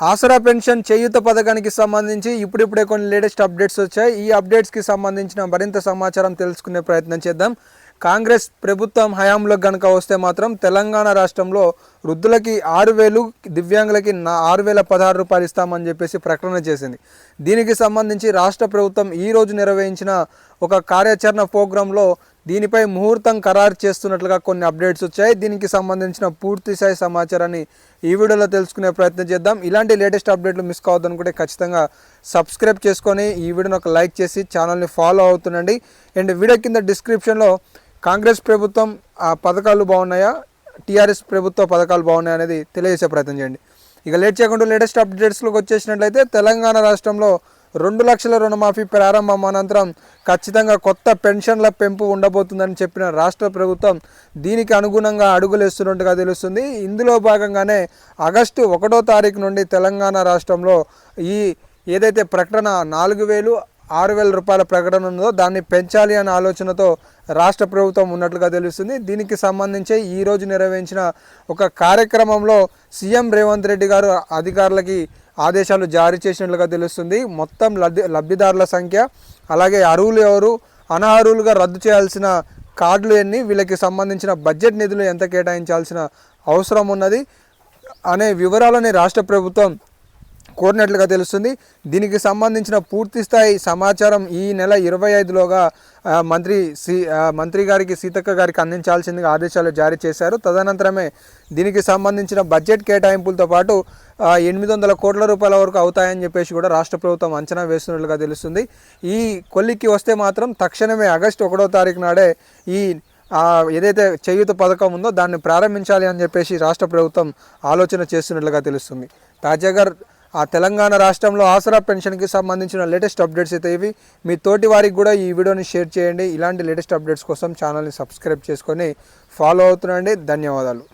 ఆసరా pension చేయూత పథకానికి సంబంధించి ఇప్పుడిప్పుడే కొన్ని లేటెస్ట్ అప్డేట్స్ వచ్చాయి. ఈ అప్డేట్స్కి సంబంధించిన మరింత సమాచారం తెలుసుకునే ప్రయత్నం చేద్దాం. కాంగ్రెస్ ప్రభుత్వం హయాంలో గనుక వస్తే మాత్రం తెలంగాణ రాష్ట్రంలో వృద్ధులకి ఆరు వేలు దివ్యాంగులకి నా ఆరు వేల పదహారు రూపాయలు ఇస్తామని చెప్పేసి ప్రకటన చేసింది. దీనికి సంబంధించి రాష్ట్ర ప్రభుత్వం ఈ రోజు నిర్వహించిన ఒక కార్యాచరణ ప్రోగ్రాంలో దీనిపై ముహూర్తం ఖరారు చేస్తున్నట్లుగా కొన్ని అప్డేట్స్ వచ్చాయి. దీనికి సంబంధించిన పూర్తి స్థాయి సమాచారాన్ని ఈ వీడియోలో తెలుసుకునే ప్రయత్నం చేద్దాం. ఇలాంటి లేటెస్ట్ అప్డేట్లు మిస్ కావద్దనుకుంటే ఖచ్చితంగా సబ్స్క్రైబ్ చేసుకొని ఈ వీడియోని ఒక లైక్ చేసి ఛానల్ని ఫాలో అవుతుండండి. అండ్ వీడియో కింద డిస్క్రిప్షన్లో కాంగ్రెస్ ప్రభుత్వం ఆ పథకాలు బాగున్నాయా? టీఆర్ఎస్ ప్రభుత్వ పథకాలు బాగున్నాయా అనేది తెలియజేసే ప్రయత్నం చేయండి. ఇక లేట్ చేయకుండా లేటెస్ట్ అప్డేట్స్లోకి వచ్చేసినట్లయితే తెలంగాణ రాష్ట్రంలో రెండు లక్షల రుణమాఫీ ప్రారంభం అనంతరం ఖచ్చితంగా కొత్త పెన్షన్ల పెంపు ఉండబోతుందని చెప్పిన రాష్ట్ర ప్రభుత్వం దీనికి అనుగుణంగా అడుగులేస్తున్నట్టుగా తెలుస్తుంది. ఇందులో భాగంగానే ఆగస్టు ఒకటో తారీఖు నుండి తెలంగాణ రాష్ట్రంలో ఈ ఏదైతే ప్రకటన నాలుగు వేలు ఆరు వేల రూపాయల ప్రకటన ఉందో దాన్ని పెంచాలి అనే ఆలోచనతో రాష్ట్ర ప్రభుత్వం ఉన్నట్లుగా తెలుస్తుంది. దీనికి సంబంధించి ఈ రోజు నిర్వహించిన ఒక కార్యక్రమంలో సీఎం రేవంత్ రెడ్డి గారు అధికారులకి ఆదేశాలు జారీ చేసినట్లుగా తెలుస్తుంది. మొత్తం లబ్ధి లబ్ధిదారుల సంఖ్య అలాగే అర్హులు ఎవరు అనర్హులుగా రద్దు చేయాల్సిన కార్డులు ఎన్ని వీళ్ళకి సంబంధించిన బడ్జెట్ నిధులు ఎంత కేటాయించాల్సిన అవసరం ఉన్నది అనే వివరాలని రాష్ట్ర ప్రభుత్వం కోరినట్లుగా తెలుస్తుంది. దీనికి సంబంధించిన పూర్తి స్థాయి సమాచారం ఈ నెల ఇరవై ఐదులోగా మంత్రి సి మంత్రి గారికి సీతక్క గారికి అందించాల్సిందిగా ఆదేశాలు జారీ చేశారు. తదనంతరమే దీనికి సంబంధించిన బడ్జెట్ కేటాయింపులతో పాటు ఎనిమిది వందల కోట్ల రూపాయల వరకు అవుతాయని చెప్పేసి కూడా రాష్ట్ర ప్రభుత్వం అంచనా వేస్తున్నట్లుగా తెలుస్తుంది. ఈ కొల్లికి వస్తే మాత్రం తక్షణమే ఆగస్టు ఒకటో తారీఖు నాడే ఈ ఏదైతే చేయూత పథకం ఉందో దాన్ని ప్రారంభించాలి అని చెప్పేసి రాష్ట్ర ప్రభుత్వం ఆలోచన చేస్తున్నట్లుగా తెలుస్తుంది. తాజాగా ఆ తెలంగాణ రాష్ట్రంలో ఆసరా పెన్షన్కి సంబంధించిన లేటెస్ట్ అప్డేట్స్ అయితే ఇవి. మీ తోటి వారికి కూడా ఈ వీడియోని షేర్ చేయండి. ఇలాంటి లేటెస్ట్ అప్డేట్స్ కోసం ఛానల్ని సబ్స్క్రైబ్ చేసుకొని ఫాలో అవుతుండండి. ధన్యవాదాలు.